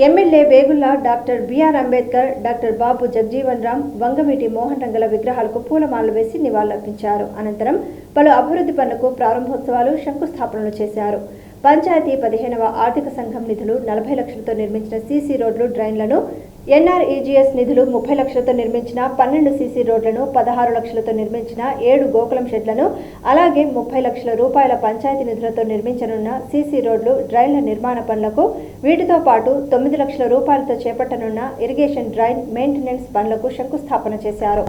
MLA Vegulla doctor B R Ambedkar doctor Babu Jagjivan Ram Vangaveeti Mohan రంగల విగ్రహాలకు పూలమాలలు వేసి నివాళులర్పించారు. అనంతరం పలు అభివృద్ధి పనులకు ప్రారంభోత్సవాలు శంకుస్థాపనలు చేశారు. పంచాయతీ పదిహేనవ ఆర్థిక సంఘం నిధులు నలభై లక్షలతో నిర్మించిన సీసీ రోడ్లు డ్రైన్లను ఎన్ఆర్ఈజీఎస్ నిధులు ముప్పై లక్షలతో నిర్మించిన పన్నెండు సీసీ రోడ్లను పదహారు లక్షలతో నిర్మించిన ఏడు గోకులం షెడ్లను అలాగే ముప్పై లక్షల రూపాయల పంచాయతీ నిధులతో నిర్మించనున్న సీసీ రోడ్లు డ్రైన్ల నిర్మాణ పనులకు వీటితో పాటు తొమ్మిది లక్షల రూపాయలతో చేపట్టనున్న ఇరిగేషన్ డ్రైన్ మెయింటెనెన్స్ పనులకు శంకుస్థాపన చేశారు.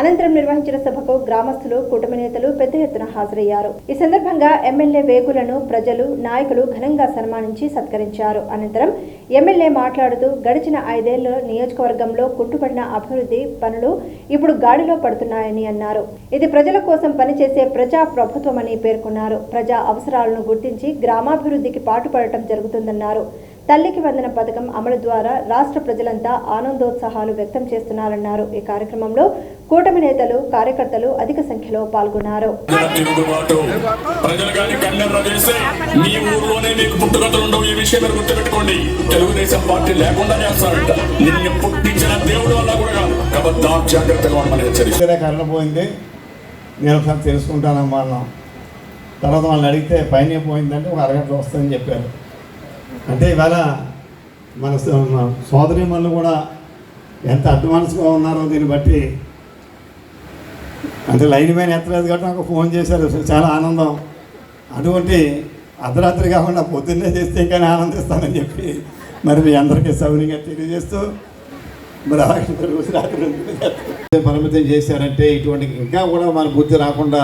అనంతరం నిర్వహించిన సభకు గ్రామస్తులు కూటమి నేతలు పెద్ద ఎత్తున హాజరయ్యారు. ఈ సందర్భంగా ఎమ్మెల్యే వేగులను ప్రజలు నాయకులు ఘనంగా సన్మానించి సత్కరించారు. అనంతరం ఎమ్మెల్యే మాట్లాడుతూ గడిచిన ఐదేళ్ళలో నియోజకవర్గంలో కుంటుపడిన అభివృద్ధి పనులు ఇప్పుడు గాడిలో పడుతున్నాయని అన్నారు. ఇది ప్రజల కోసం పనిచేసే ప్రజా ప్రభుత్వమని పేర్కొన్నారు. ప్రజా అవసరాలను గుర్తించి గ్రామాభివృద్ధికి పాటుపడటం జరుగుతుందన్నారు. తల్లికి వందన పథకం అమలు ద్వారా రాష్ట్ర ప్రజలంతా ఆనందోత్సాహాలు వ్యక్తం చేస్తున్నారన్నారు. ఈ కార్యక్రమంలో కూటమి నేతలు కార్యకర్తలు అధిక సంఖ్యలో పాల్గొన్నారు. తెలుగుదేశం పార్టీ లేకుండా చేస్తారంట నిన్ను పుట్టించిన దేవుడు వల్ల కూడా కాదు. కాబట్టి జాగ్రత్తగా ఉండమని హెచ్చరిస్తారు ఇక్కడే కరెంట్ పోయింది. నేను ఒకసారి తెలుసుకుంటానమ్మా అన్నాం తర్వాత వాళ్ళని అడిగితే పైన పోయిందంటే ఒక అరగంటలో వస్తుందని చెప్పారు. అంటే ఇవాళ మన స- మన సోదరిమణులు కూడా ఎంత అడ్వాన్స్గా ఉన్నారో దీన్ని బట్టి అంటే లైన్ మీద ఎత్తలేదు కాబట్టి నాకు ఫోన్ చేశారు. చాలా ఆనందం. అటువంటి అర్ధరాత్రి కాకుండా పొద్దున్నే చేస్తే ఇంకానే ఆనందిస్తానని చెప్పి మరి మీ అందరికీ సౌకర్యంగా తెలియజేస్తూ మరి రోజు రాత్రి పరిమితం చేశారంటే ఇటువంటి ఇంకా కూడా మన బుద్ధి రాకుండా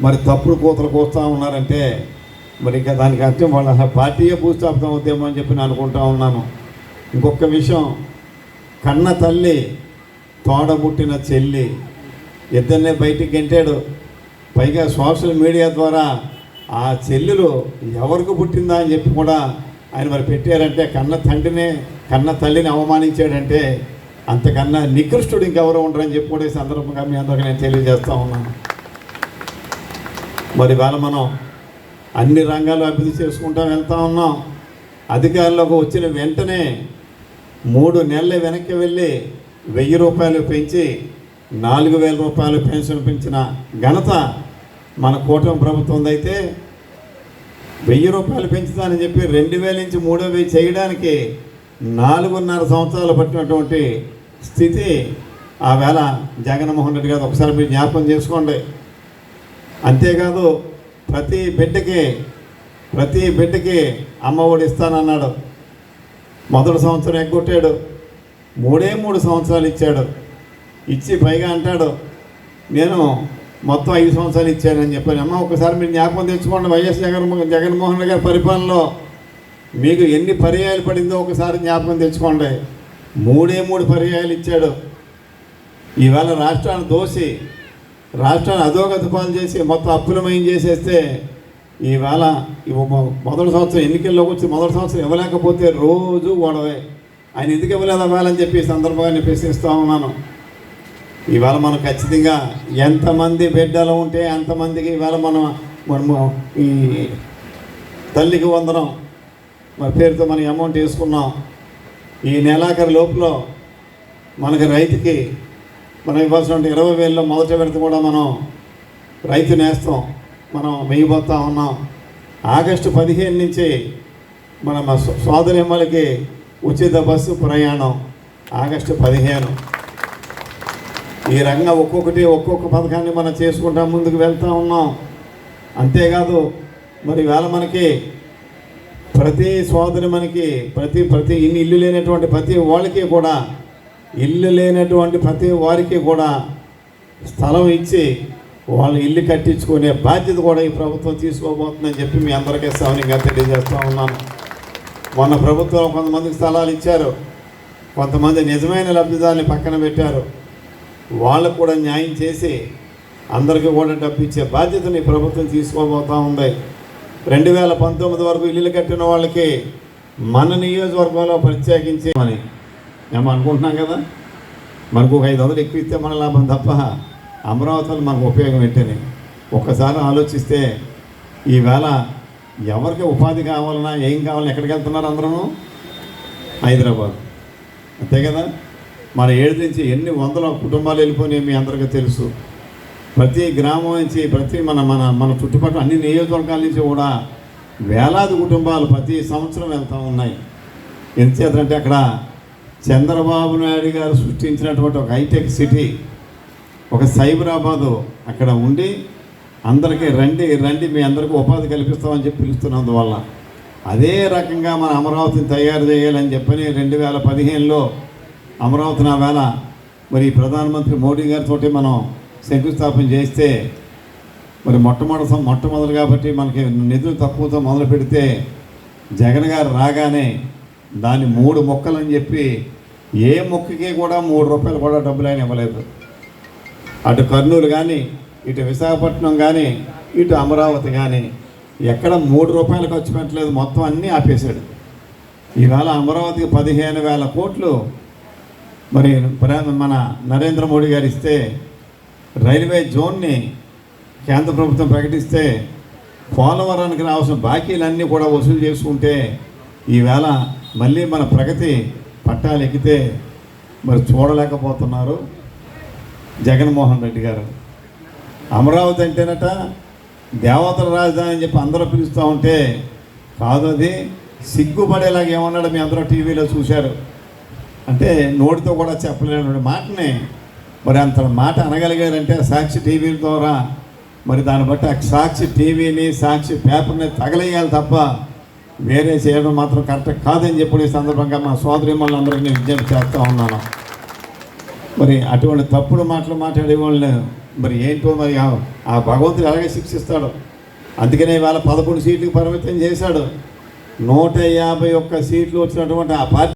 మరి తప్పుడు కూతలు కోస్తూ ఉన్నారంటే మరి ఇంకా దానికి అర్థం వాళ్ళ అసలు పార్టీయే భూస్థాపితం అవుతామో అని చెప్పి నేను అనుకుంటా ఉన్నాను. ఇంకొక విషయం కన్న తల్లి తోడబుట్టిన చెల్లి ఇద్దరినే బయటికి గెంటాడు. పైగా సోషల్ మీడియా ద్వారా ఆ చెల్లెలు ఎవరికి పుట్టిందా అని చెప్పి కూడా ఆయన మరి పెట్టారంటే కన్న తండ్రినే కన్న తల్లిని అవమానించాడంటే అంతకన్నా నికృష్టుడు ఇంకెవరు ఉండరని చెప్పి కూడా ఈ సందర్భంగా మీ అందరికీ నేను తెలియజేస్తూ ఉన్నాను. మరి ఇవాళ మనం అన్ని రంగాలు అభివృద్ధి చేసుకుంటా వెళ్తూ ఉన్నాం. అధికారంలోకి వచ్చిన వెంటనే మూడు నెలల వెనక్కి వెళ్ళి వెయ్యి రూపాయలు పెంచి నాలుగు వేల రూపాయలు పెన్షన్ పెంచిన ఘనత మన కూటమి ప్రభుత్వం అయితే వెయ్యి రూపాయలు పెంచుతానని చెప్పి రెండు వేల నుంచి మూడో వెయ్యి చేయడానికి నాలుగున్నర సంవత్సరాలు పట్టినటువంటి స్థితి ఆ వేళ జగన్మోహన్ రెడ్డి గారు ఒకసారి మీరు జ్ఞాపకం చేసుకోండి. అంతేకాదు ప్రతి బిడ్డకి ప్రతి బిడ్డకి అమ్మఒడి ఇస్తానన్నాడు. మొదటి సంవత్సరం ఎగ్గొట్టాడు. మూడే మూడు సంవత్సరాలు ఇచ్చాడు. ఇచ్చి పైగా అంటాడు నేను మొత్తం ఐదు సంవత్సరాలు ఇచ్చానని చెప్పాను. అమ్మ ఒకసారి మీరు జ్ఞాపకం తెచ్చుకోండి. వైఎస్ జగన్ జగన్మోహన్ రెడ్డి గారి పరిపాలనలో మీకు ఎన్ని పర్యాయాలు పడిందో ఒకసారి జ్ఞాపకం తెచ్చుకోండి. మూడే మూడు పర్యాయాలు ఇచ్చాడు. ఈవేళ రాష్ట్రాన్ని దోసి రాష్ట్రాన్ని అధోగతి పాలు చేసి మొత్తం అప్పులమయం చేసేస్తే ఈవేళ మొదటి సంవత్సరం ఎన్నికల్లోకి వచ్చి మొదటి సంవత్సరం ఇవ్వలేకపోతే రోజు గొడవే. ఆయన ఎందుకు ఇవ్వలేదు అవ్వాలని చెప్పి సందర్భంగా నేను ప్రశ్నిస్తూ ఉన్నాను. ఇవాళ మనం ఖచ్చితంగా ఎంతమంది బిడ్డలు ఉంటే అంతమందికి ఇవాళ మనం మనము ఈ తల్లికి వందనం. మన పేరుతో మనం అమౌంట్ వేసుకున్నాం. ఈ నెలాఖరు లోపల మనకి రైతుకి మనం ఇవ్వాల్సిన ఇరవై వేలలో మొదటి విడత కూడా మనం రైతు నేస్తాం. మనం వేయబోతా ఉన్నాం. ఆగస్టు పదిహేను నుంచి మన మా సోదరిమ్మలకి ఉచిత బస్సు ప్రయాణం. ఆగస్టు పదిహేను. ఈ రంగం ఒక్కొక్కటి ఒక్కొక్క పథకాన్ని మనం చేసుకుంటా ముందుకు వెళ్తూ ఉన్నాం. అంతేకాదు మరి వేళ మనకి ప్రతి సోదరి మనకి ప్రతి ప్రతి ఇన్ని ఇల్లు లేనటువంటి ప్రతి వాళ్ళకి కూడా ఇల్లు లేనటువంటి ప్రతి వారికి కూడా స్థలం ఇచ్చి వాళ్ళు ఇల్లు కట్టించుకునే బాధ్యత కూడా ఈ ప్రభుత్వం తీసుకోబోతుందని చెప్పి మీ అందరికీ సవనంగా తెలియజేస్తూ ఉన్నాను. మొన్న ప్రభుత్వం కొంతమందికి స్థలాలు ఇచ్చారు. కొంతమంది నిజమైన లబ్ధిదారుని పక్కన పెట్టారు. వాళ్ళకు కూడా న్యాయం చేసి అందరికీ కూడా డబ్బు ఇచ్చే బాధ్యతని ప్రభుత్వం తీసుకోబోతూ ఉంది. రెండు వేల పంతొమ్మిది వరకు ఇల్లు కట్టిన వాళ్ళకి మన నియోజకవర్గంలో ప్రత్యేకించి అని మేము అనుకుంటున్నాం కదా? మనకు ఒక ఐదు వందలు ఎక్కువ ఇస్తే మన లాభం తప్ప అమరావతిలో మనకు ఉపయోగం ఏంటని ఒక్కసారి ఆలోచిస్తే ఈవేళ ఎవరికి ఉపాధి కావాలన్నా ఏం కావాలన్నా ఎక్కడికి వెళ్తున్నారు అందరూ? హైదరాబాద్. అంతే కదా? మన ఏడు నుంచి ఎన్ని వందల కుటుంబాలు వెళ్ళిపోయినాయి మీ అందరికీ తెలుసు. ప్రతి గ్రామం నుంచి ప్రతి మన మన మన చుట్టుపక్కల అన్ని నియోజకవర్గాల నుంచి కూడా వేలాది కుటుంబాలు ప్రతి సంవత్సరం వెళ్తూ ఉన్నాయి. ఎంతచేతంటే అక్కడ చంద్రబాబు నాయుడు గారు సృష్టించినటువంటి ఒక హైటెక్ సిటీ ఒక సైబరాబాదు అక్కడ ఉండి అందరికీ రండి రండి మీ అందరికీ ఉపాధి కల్పిస్తామని చెప్పి పిలుస్తున్నందువల్ల. అదే రకంగా మన అమరావతిని తయారు చేయాలని చెప్పని రెండు వేల పదిహేనులో అమరావతి నా వేళ మరి ప్రధానమంత్రి మోడీ గారితో మనం శంకుస్థాపన చేస్తే మరి మొట్టమొదటి మొట్టమొదటి కాబట్టి మనకి నిధులు తక్కువతో మొదలు పెడితే జగన్ గారు రాగానే దాన్ని మూడు మొక్కలని చెప్పి ఏ మొక్కకి కూడా మూడు రూపాయలు కూడా డబ్బులు ఆయన ఇవ్వలేదు. అటు కర్నూలు కానీ ఇటు విశాఖపట్నం కానీ ఇటు అమరావతి కానీ ఎక్కడ మూడు రూపాయలు ఖర్చు పెట్టలేదు మొత్తం అన్నీ ఆపేశాడు. ఈవేళ అమరావతికి పదిహేను వేల కోట్లు మరి మన నరేంద్ర మోడీ గారు ఇస్తే రైల్వే జోన్ని కేంద్ర ప్రభుత్వం ప్రకటిస్తే పోలవరానికి రావాల్సిన బాకీలన్నీ కూడా వసూలు చేసుకుంటే ఈవేళ మళ్ళీ మన ప్రగతి పట్టాలు ఎక్కితే మరి చూడలేకపోతున్నారు జగన్మోహన్ రెడ్డి గారు. అమరావతి అంటేనట దేవతల రాజధాని అని చెప్పి అందరూ పిలుస్తూ ఉంటే కాదు అది సిగ్గుపడేలాగా ఏమన్నాడు మీ అందరూ టీవీలో చూశారు. అంటే నోటితో కూడా చెప్పలేని మాటని. మరి అంత మాట అనగలిగారంటే సాక్షి టీవీ ద్వారా మరి దాన్ని బట్టి ఆ సాక్షి టీవీని సాక్షి పేపర్ని తగలేయాలి తప్ప వేరే చేయడం మాత్రం కరెక్ట్ కాదని చెప్పి ఈ సందర్భంగా మా సోదరి అందరికీ విజ్ఞప్తి చేస్తూ ఉన్నాను. మరి అటువంటి తప్పుడు మాటలు మాట్లాడే వాళ్ళని మరి ఏంటో మరి ఆ- ఆ భగవంతుడు ఎలాగే శిక్షిస్తాడు? అందుకనే ఇవాళ పదకొండు సీట్లకు పరిమితం చేశాడు. నూట యాభై ఒక్క సీట్లు వచ్చినటువంటి ఆ పార్టీ